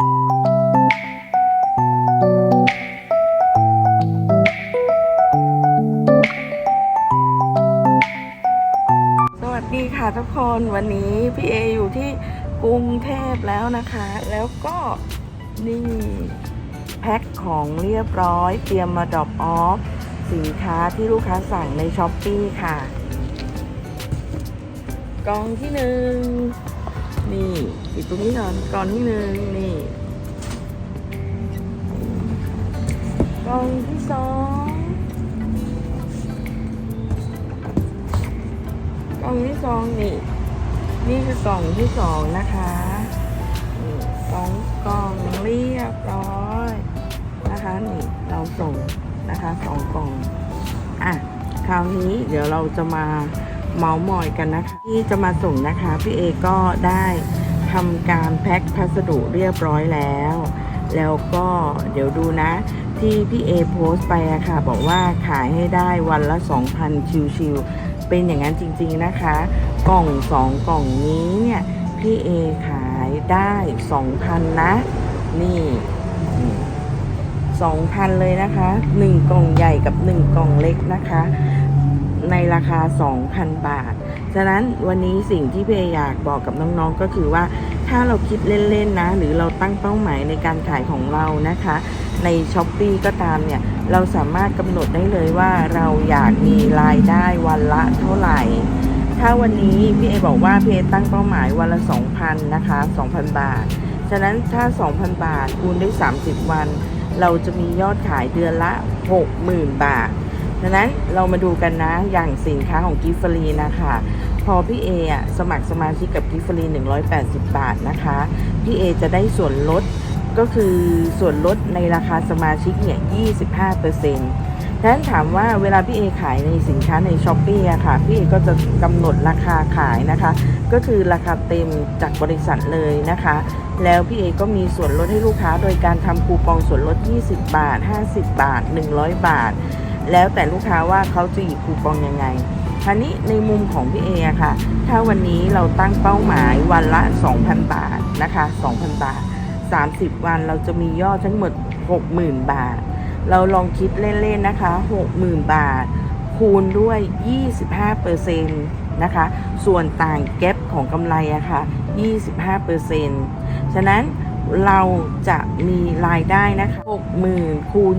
สวัสดีค่ะทุกคนวันนี้พี่เออยู่ที่กรุงเทพแล้วนะคะ แล้วก็นี่แพ็คของเรียบร้อย เตรียมมาดรอปออฟสินค้าที่ลูกค้าสั่งในช้อปปีค่ะ กล่องที่หนึ่ง นี่ปิดตรงนี้ก่อนกล่องที่หนึ่งนี่กล่องที่สองกล่องที่สองนี่ นี่คือกล่องที่สองนะคะสองกล่องเรียบร้อยนะคะนี่เราส่งนะคะสองกล่องอะคราวนี้เดี๋ยวเราจะมา เมาส์มอยกันนะคะ ที่จะมาส่งนะคะพี่เอก็ได้ทำการแพ็คพัสดุเรียบร้อยแล้ว แล้วก็เดี๋ยวดูนะ ที่พี่เอโพสต์ไปอะค่ะ บอกว่าขายให้ได้วันละ 2,000 ชิวๆเป็นอย่างนั้นจริงๆนะคะ กล่องสองกล่องนี้เนี่ย พี่เอขายได้สองพันนะ นี่สองพันเลยนะคะหนึ่งกล่องใหญ่กับหนึ่งกล่องเล็กนะคะ ในราคา 2,000 บาท ฉะนั้นวันนี้สิ่งที่เพี่เอยากบอกกับน้องๆก็คือว่าถ้าเราคิดเล่นๆนะ หรือเราตั้งเป้าหมายในการขายของเรานะคะ ในช้อปปีก็ตามเนี่ย เราสามารถกำหนดได้เลยว่าเราอยากมีรายได้วันละเท่าไหร่ ถ้าวันนี้พี่เอบอกว่าพี่เอตั้งเป้าหมายวันละ 2,000 นะคะ 2,000 บาท ฉะนั้นถ้า 2,000 บาทคูณด้วย 30 วัน เราจะมียอดขายเดือนละ 60,000 บาท ฉะนั้นเรามาดูกันนะอย่างสินค้าของกิฟฟรีนะคะ พอพี่เออะสมัครสมาชิกกับกิฟฟรี180 บาทนะคะ พี่เอจะได้ส่วนลดก็คือส่วนลดในราคาสมาชิกเนี่ย 25%ฉะนั้นถามว่าเวลาพี่เอขายในสินค้าในช้อปปี้อะค่ะ พี่เอก็จะกำหนดราคาขายนะคะ ก็คือราคาเต็มจากบริษัทเลยนะคะ แล้วพี่เอก็มีส่วนลดให้ลูกค้าโดยการทำคูปองส่วนลด 20 บาท 50 บาท 100 บาท แล้วแต่ลูกค้าว่าเขาจะหยิบคูปองยังไงคราวนี้ในมุมของพี่เออะค่ะ ถ้าวันนี้เราตั้งเป้าหมายวันละ 2,000 บาทนะคะ 2,000 บาท 30 วันเราจะมียอดทั้งหมด 60,000 บาท เราลองคิดเล่นๆนะคะ 60,000 บาท คูณด้วย 25%นะคะ ส่วนต่างแก็บของกำไรอะค่ะ 25%ฉะนั้นเราจะมีรายได้นะคะ 60,000 คูณ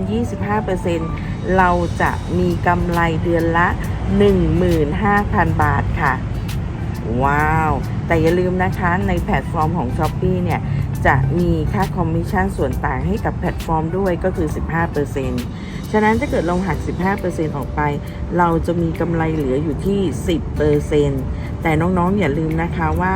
25% เราจะมีกำไรเดือนละ 15,000 บาทค่ะ ว้าว แต่อย่าลืมนะคะในแพลตฟอร์มของ s h อ p e e เนี่ย จะมีค่าคอมมิชชั่นส่วนต่างให้กับแพลตฟอร์มด้วยก็คือ 15%ฉะนั้นถ้าเกิดลงหัก 15%ออกไป เราจะมีกำไรเหลืออยู่ที่ 10%แต่น้องๆอย่าลืมนะคะว่า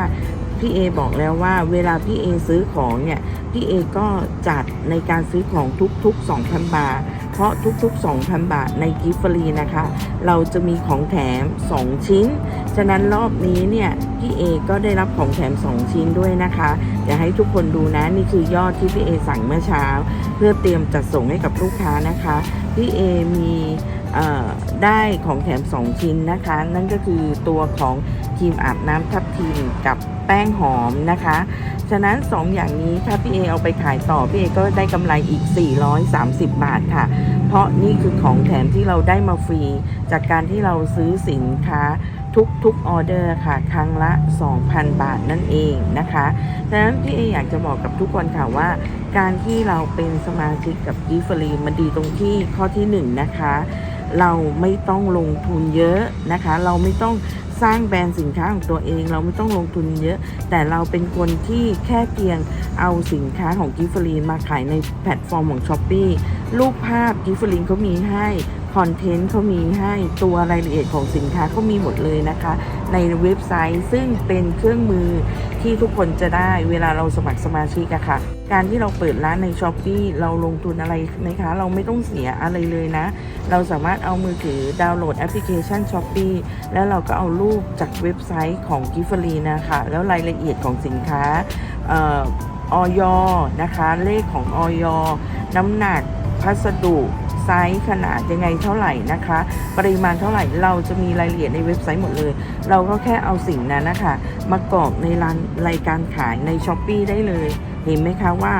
พี่เอบอกแล้วว่าเวลาพี่เอซื้อของเนี่ย พี่เอก็จัดในการซื้อของทุกๆ 2,000 บาท เพราะทุกๆ 2,000 บาทในกิฟฟรีนะคะ เราจะมีของแถม 2 ชิ้น ฉะนั้นรอบนี้เนี่ยพี่เอก็ได้รับของแถม 2 ชิ้นด้วยนะคะอยากให้ทุกคนดูนะนี่คือยอดที่พี่เอสั่งเมื่อเช้า เพื่อเตรียมจัดส่งให้กับลูกค้านะคะพี่เอมีได้ของแถม 2 ชิ้นนะคะ นั่นก็คือตัวของครีมอาบน้ำทับทิมกับ แป้งหอมนะคะ ฉะนั้น 2 อย่างนี้ถ้าพี่เอเอาไปขายต่อ พี่เอก็ได้กำไรอีก 430 บาทค่ะ เพราะนี่คือของแถมที่เราได้มาฟรี จากการที่เราซื้อสินค้าทุกๆออเดอร์ค่ะ ครั้งละ 2,000 บาทนั่นเองนะคะฉะนั้นพี่เออยากจะบอกกับทุกคนค่ะว่า การที่เราเป็นสมาชิกกับกิฟฟรีมันดีตรงที่ข้อที่ 1 นะคะ เราไม่ต้องลงทุนเยอะนะคะ เราไม่ต้อง สร้างแบรนด์สินค้าของตัวเอง เราไม่ต้องลงทุนเยอะ แต่เราเป็นคนที่แค่เพียงเอาสินค้าของกิฟฟรีนมาขายในแพลตฟอร์มของช้อป e e รูปภาพกิฟฟรีนเขามีให้ คอนเทนต์เขามีให้ตัวรายละเอียดของสินค้าเขามีหมดเลยนะคะ ในเว็บไซต์ซึ่งเป็นเครื่องมือที่ทุกคนจะได้เวลาเราสมัครสมาชิกอะค่ะ การที่เราเปิดร้านใน s h อ p e e เราลงทุนอะไรไหมคะ เราไม่ต้องเสียอะไรเลยนะ เราสามารถเอามือถือดาวน์โหลดแอปพลิเคชัน s h อ p e e แล้วเราก็เอารูปจากเว็บไซต์ของกิฟฟรีนะคะแล้วรายละเอียดของสินค้าออออยนะคะ เลขของออยน้ำหนักพัสดุ ไซส์ขนาดยังไงเท่าไหร่นะคะ ปริมาณเท่าไหร่เราจะมีรายละเอียดในเว็บไซต์หมดเลย เราก็แค่เอาสิ่งนั้นนะคะมากรอกในร้านรายการขายใน s h อ p e e ได้เลย เห็นไหมคะว่า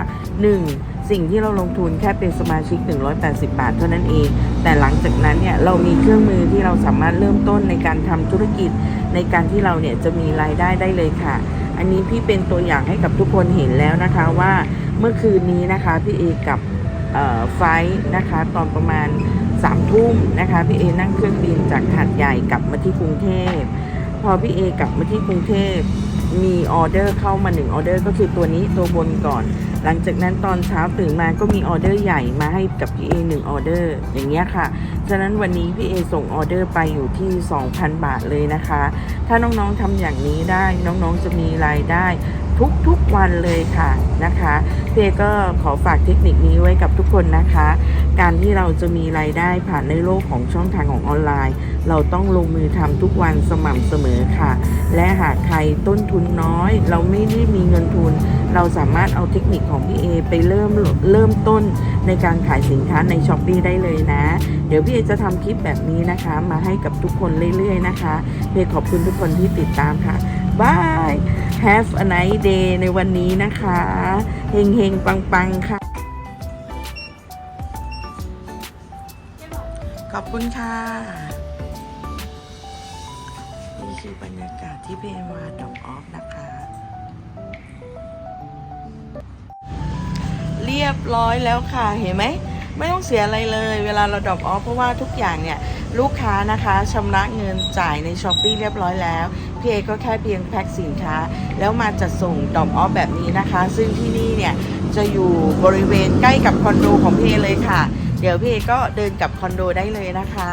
1. สิ่งที่เราลงทุนแค่เป็นสมาชิก 180 บาทเท่านั้นเอง แต่หลังจากนั้นเนี่ยเรามีเครื่องมือที่เราสามารถเริ่มต้นในการทำธุรกิจ ในการที่เราเนี่ยจะมีรายได้ได้เลยค่ะ อันนี้พี่เป็นตัวอย่างให้กับทุกคนเห็นแล้วนะคะว่าเมื่อคืนนี้นะคะพี่เอกับ ไฟล์นะคะตอนประมาณสามทุ่มนะคะพี่เอนั่งเครื่องบินจากหาดใหญ่กลับมาที่กรุงเทพพอพี่เอกลับมาที่กรุงเทพมีออเดอร์เข้ามาหนึ่งออเดอร์ก็คือตัวนี้ตัวบนก่อน หลังจากนั้นตอนเช้าตื่นมาก็มีออเดอร์ใหญ่มาให้กับพี่เอหนึ่งออเดอร์อย่างเงี้ยค่ะ ฉะนั้นวันนี้พี่เอส่งออเดอร์ไปอยู่ที่ 2,000 บาทเลยนะคะ ถ้าน้องๆทำอย่างนี้ได้น้องๆจะมีรายได้ ทุกๆวันเลยค่ะนะคะพี่เอก็ขอฝากเทคนิคนี้ไว้กับทุกคนนะคะ การที่เราจะมีรายได้ผ่านในโลกของช่องทางของออนไลน์ เราต้องลงมือทำทุกวันสม่ำเสมอค่ะ และหากใครต้นทุนน้อย เราไม่ได้มีเงินทุน เราสามารถเอาเทคนิคของพี่เอไปเริ่มเริ่มต้นในการขายสินค้าในช้อปปีได้เลยนะ เดี๋ยวพี่เอจะทำคลิปแบบนี้นะคะ มาให้กับทุกคนเรื่อยๆนะคะพี่เอขอบคุณทุกคนที่ติดตามค่ะ บาย Have a nice day ในวันนี้นะคะเฮงเฮงๆปังค่ะ ขอบคุณค่ะ นี่คือบรรยากาศที่เพนวาดอกออฟนะคะ เรียบร้อยแล้วค่ะเห็นไหมไม่ต้องเสียอะไรเลย เวลาเราดอปออฟเพราะว่าทุกอย่างเนี่ย ลูกค้านะคะชำระเงินจ่ายในช้อปปีเรียบร้อยแล้ว พี่เอก็แค่เพียงแพ็คสินค้า แล้วมาจัดส่งดรอปออฟแบบนี้นะคะ ซึ่งที่นี่เนี่ยจะอยู่บริเวณใกล้กับคอนโดของพี่เอเลยค่ะ เดี๋ยวพี่เอก็เดินกับคอนโดได้เลยนะคะ